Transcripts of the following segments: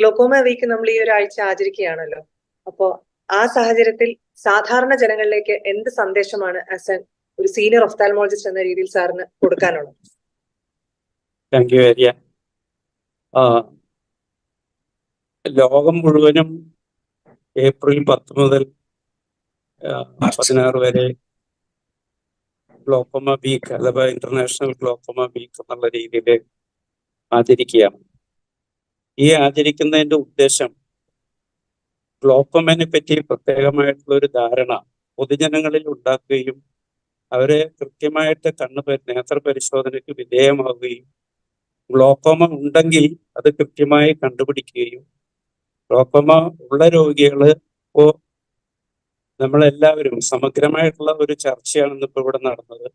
Glaucoma week നമ്മൾ ഈ ഒരാഴ്ച ആചരിക്കുകയാണല്ലോ. അപ്പോ ആ സാഹചര്യത്തിൽ സാധാരണ ജനങ്ങളിലേക്ക് എന്ത് സന്ദേശമാണ് ആസ് എൻ ഒരു സീനിയർ ഒഫ്താൽമോളജിസ്റ്റ് എന്ന രീതിയിൽ സാറിന് കൊടുക്കാനുള്ളത്? താങ്ക് യു ഏരിയ ലോകം മുഴുവനും ഏപ്രിൽ പത്ത് മുതൽ പതിനാറ് വരെ ഗ്ലോക്കോമ വീക്ക് അഥവാ ഇന്റർനാഷണൽ ഗ്ലോക്കോമ വീക്ക് എന്നുള്ള രീതിയിൽ ആചരിക്കുകയാണ്. ഈ ആചരിക്കുന്നതിന്റെ ഉദ്ദേശം ഗ്ലോക്കോമനെ പറ്റി പ്രത്യേകമായിട്ടുള്ള ഒരു ധാരണ പൊതുജനങ്ങളിൽ ഉണ്ടാക്കുകയും അവരെ കൃത്യമായിട്ട് കണ്ണ് നേത്ര പരിശോധനയ്ക്ക് വിധേയമാവുകയും ഗ്ലോക്കോമ ഉണ്ടെങ്കിൽ അത് കൃത്യമായി കണ്ടുപിടിക്കുകയും ഗ്ലോക്കോമ ഉള്ള രോഗികൾ ഇപ്പോ നമ്മളെല്ലാവരും സമഗ്രമായിട്ടുള്ള ഒരു ചർച്ചയാണ് ഇന്നിപ്പോ ഇവിടെ നടന്നത്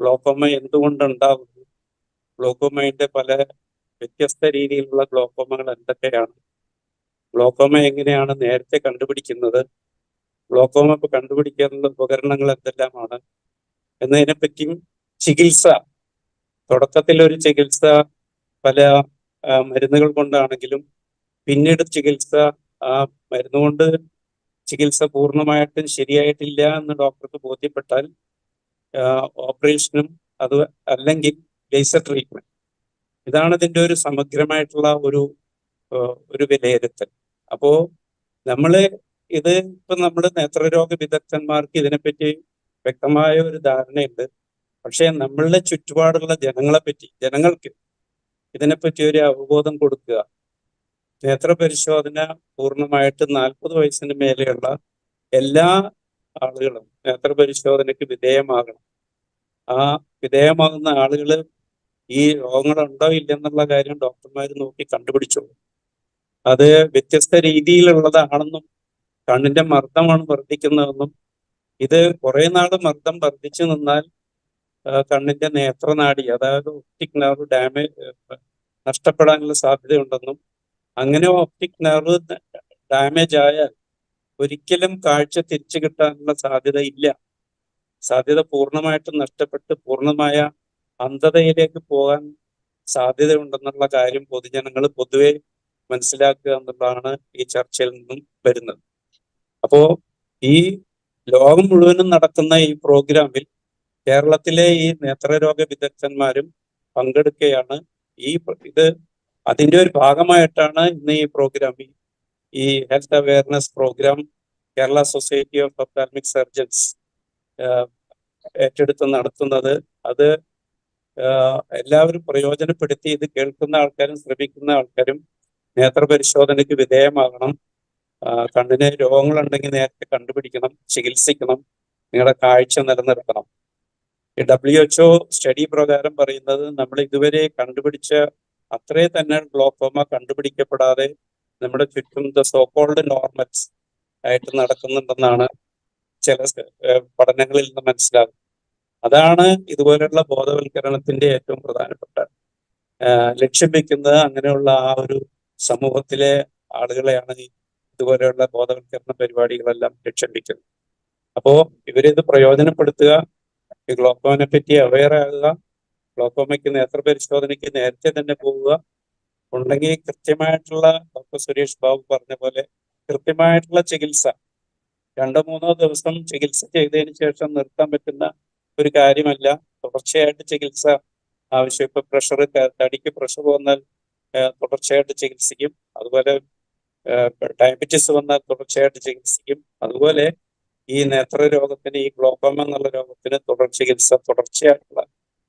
ഗ്ലോക്കോമ എന്തുകൊണ്ടുണ്ടാകുന്നു ഗ്ലോക്കോമയുടെ പല വ്യത്യസ്ത രീതിയിലുള്ള ഗ്ലോക്കോമകൾ എന്തൊക്കെയാണ്? ഗ്ലോക്കോമ എങ്ങനെയാണ് നേരത്തെ കണ്ടുപിടിക്കുന്നത്? ഗ്ലോക്കോമ ഇപ്പോൾ കണ്ടുപിടിക്കാനുള്ള ഉപകരണങ്ങൾ എന്തെല്ലാമാണ്? എന്നതിനെപ്പറ്റിയും ചികിത്സ തുടക്കത്തിൽ ഒരു ചികിത്സ പല മരുന്നുകൾ കൊണ്ടാണെങ്കിലും പിന്നീട് ചികിത്സ ആ മരുന്ന് കൊണ്ട് ചികിത്സ പൂർണമായിട്ടും ശരിയായിട്ടില്ല എന്ന് ഡോക്ടർക്ക് ബോധ്യപ്പെട്ടാൽ ഓപ്പറേഷനും അത് അല്ലെങ്കിൽ ലേസർ ട്രീറ്റ്മെന്റ് ഇതാണ് ഇതിന്റെ ഒരു സമഗ്രമായിട്ടുള്ള ഒരു ഒരു വിലയിരുത്തൽ. അപ്പോ നമ്മൾ ഇത് ഇപ്പൊ നമ്മുടെ നേത്രരോഗ വിദഗ്ധന്മാർക്ക് ഇതിനെപ്പറ്റി വ്യക്തമായ ഒരു ധാരണയുണ്ട്. പക്ഷേ നമ്മളുടെ ചുറ്റുപാടുള്ള ജനങ്ങളെ പറ്റി ജനങ്ങൾക്ക് ഇതിനെപ്പറ്റി ഒരു അവബോധം കൊടുക്കുക നേത്ര പരിശോധന പൂർണമായിട്ട് നാൽപ്പത് വയസ്സിന് മേലെയുള്ള എല്ലാ ആളുകളും നേത്ര പരിശോധനയ്ക്ക് വിധേയമാകണം. ആ വിധേയമാകുന്ന ആളുകൾ ഈ രോഗങ്ങൾ ഉണ്ടോ ഇല്ലെന്നുള്ള കാര്യം ഡോക്ടർമാർ നോക്കി കണ്ടുപിടിച്ചോളൂ അത് വ്യത്യസ്ത രീതിയിലുള്ളതാണെന്നും കണ്ണിന്റെ മർദ്ദമാണ് വർദ്ധിക്കുന്നതെന്നും ഇത് കുറെ നാൾ മർദ്ദം വർദ്ധിച്ചു നിന്നാൽ കണ്ണിന്റെ നേത്രനാടി അതായത് ഒപ്റ്റിക് നെർവ് ഡാമേജ് നഷ്ടപ്പെടാനുള്ള സാധ്യതയുണ്ടെന്നും അങ്ങനെ ഒപ്റ്റിക് നെർവ് ഡാമേജ് ആയാൽ ഒരിക്കലും കാഴ്ച തിരിച്ചു കിട്ടാനുള്ള സാധ്യത ഇല്ല. സാധ്യത പൂർണമായിട്ടും നഷ്ടപ്പെട്ട് പൂർണമായ അന്ധതയിലേക്ക് പോകാൻ സാധ്യതയുണ്ടെന്നുള്ള കാര്യം പൊതുജനങ്ങൾ പൊതുവെ മനസ്സിലാക്കുക എന്നുള്ളതാണ് ഈ ചർച്ചയിൽ നിന്നും വരുന്നത്. അപ്പോ ഈ ലോകം മുഴുവനും നടക്കുന്ന ഈ പ്രോഗ്രാമിൽ കേരളത്തിലെ ഈ നേത്രരോഗ വിദഗ്ധന്മാരും പങ്കെടുക്കുകയാണ്. ഈ ഇത് അതിന്റെ ഒരു ഭാഗമായിട്ടാണ് ഇന്ന് ഈ പ്രോഗ്രാം. ഈ- health awareness program Kerala society of ophthalmic surgeons ഏറ്റെടുത്ത് നടത്തുന്നത്. അത് എല്ലാവരും പ്രയോജനപ്പെടുത്തി ഇത് കേൾക്കുന്ന ആൾക്കാരും ശ്രമിക്കുന്ന ആൾക്കാരും നേത്ര പരിശോധനയ്ക്ക് വിധേയമാകണം കണ്ണിന് രോഗങ്ങളുണ്ടെങ്കിൽ നേരത്തെ കണ്ടുപിടിക്കണം ചികിത്സിക്കണം നിങ്ങളുടെ കാഴ്ച നിലനിർത്തണം. ഡബ്ല്യു എച്ച്ഒ സ്റ്റഡി പ്രകാരം പറയുന്നത് നമ്മൾ ഇതുവരെ കണ്ടുപിടിച്ച അത്രേ തന്നെ ഗ്ലോക്കോമ കണ്ടുപിടിക്കപ്പെടാതെ നമ്മുടെ ചുറ്റും ദ സോക്കോൾഡ് നോർമൽസ് ആയിട്ട് നടക്കുന്നുണ്ടെന്നാണ് ചില പഠനങ്ങളിൽ നിന്ന് മനസ്സിലാകുന്നത്. അതാണ് ഇതുപോലെയുള്ള ബോധവൽക്കരണത്തിന്റെ ഏറ്റവും പ്രധാനപ്പെട്ട ലക്ഷ്യം വെക്കുന്നത്. അങ്ങനെയുള്ള ആ ഒരു സമൂഹത്തിലെ ആളുകളെയാണ് ഇതുപോലെയുള്ള ബോധവൽക്കരണ പരിപാടികളെല്ലാം ലക്ഷ്യം വെക്കുന്നത്. അപ്പോ ഇവരിത് പ്രയോജനപ്പെടുത്തുക ഗ്ലോക്കോമിനെ പറ്റി അവെയർ ആകുക ഗ്ലോക്കോമയ്ക്ക് നേത്ര പരിശോധനയ്ക്ക് നേരത്തെ തന്നെ പോവുക. ഉണ്ടെങ്കിൽ കൃത്യമായിട്ടുള്ള ഡോക്ടർ സുരേഷ് ബാബു പറഞ്ഞ പോലെ കൃത്യമായിട്ടുള്ള ചികിത്സ രണ്ടോ മൂന്നോ ദിവസം ചികിത്സ ചെയ്തതിന് ശേഷം നിർത്താൻ പറ്റുന്ന ഒരു കാര്യമല്ല. തുടർച്ചയായിട്ട് ചികിത്സ ആവശ്യം. ഇപ്പൊ പ്രഷർ തടിക്ക് പ്രഷർ വന്നാൽ തുടർച്ചയായിട്ട് ചികിത്സിക്കും. അതുപോലെ ഡയബറ്റിസ് വന്നാൽ തുടർച്ചയായിട്ട് ചികിത്സിക്കും. അതുപോലെ ഈ നേത്ര രോഗത്തിന് ഈ ഗ്ലോക്കോമ എന്നുള്ള രോഗത്തിന് തുടർ ചികിത്സ തുടർച്ചയായിട്ടുള്ള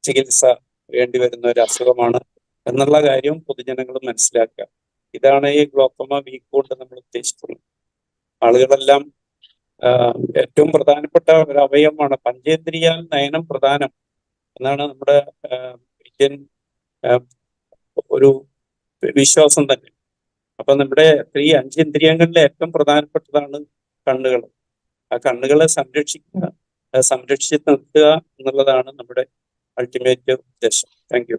ചികിത്സ വേണ്ടി വരുന്ന ഒരു അസുഖമാണ് എന്നുള്ള കാര്യം പൊതുജനങ്ങൾ മനസ്സിലാക്കുക. ഇതാണ് ഈ ഗ്ലോക്കോമ വീക്ക് കൊണ്ട് നമ്മൾ ഉദ്ദേശിക്കുന്നത്. ആളുകളെല്ലാം ഏറ്റവും പ്രധാനപ്പെട്ട ഒരു അവയവമാണ്. പഞ്ചേന്ദ്രിയ നയനം പ്രധാനം എന്നാണ് നമ്മുടെ ഇന്ത്യൻ ഒരു വിശ്വാസം തന്നെ. അപ്പൊ നമ്മുടെ ഈ അഞ്ചേന്ദ്രിയങ്ങളിലെ ഏറ്റവും പ്രധാനപ്പെട്ടതാണ് കണ്ണുകൾ. ആ കണ്ണുകളെ സംരക്ഷിക്കുക സംരക്ഷിച്ച് നിർത്തുക എന്നുള്ളതാണ് നമ്മുടെ അൾട്ടിമേറ്റ് ഉദ്ദേശം. താങ്ക്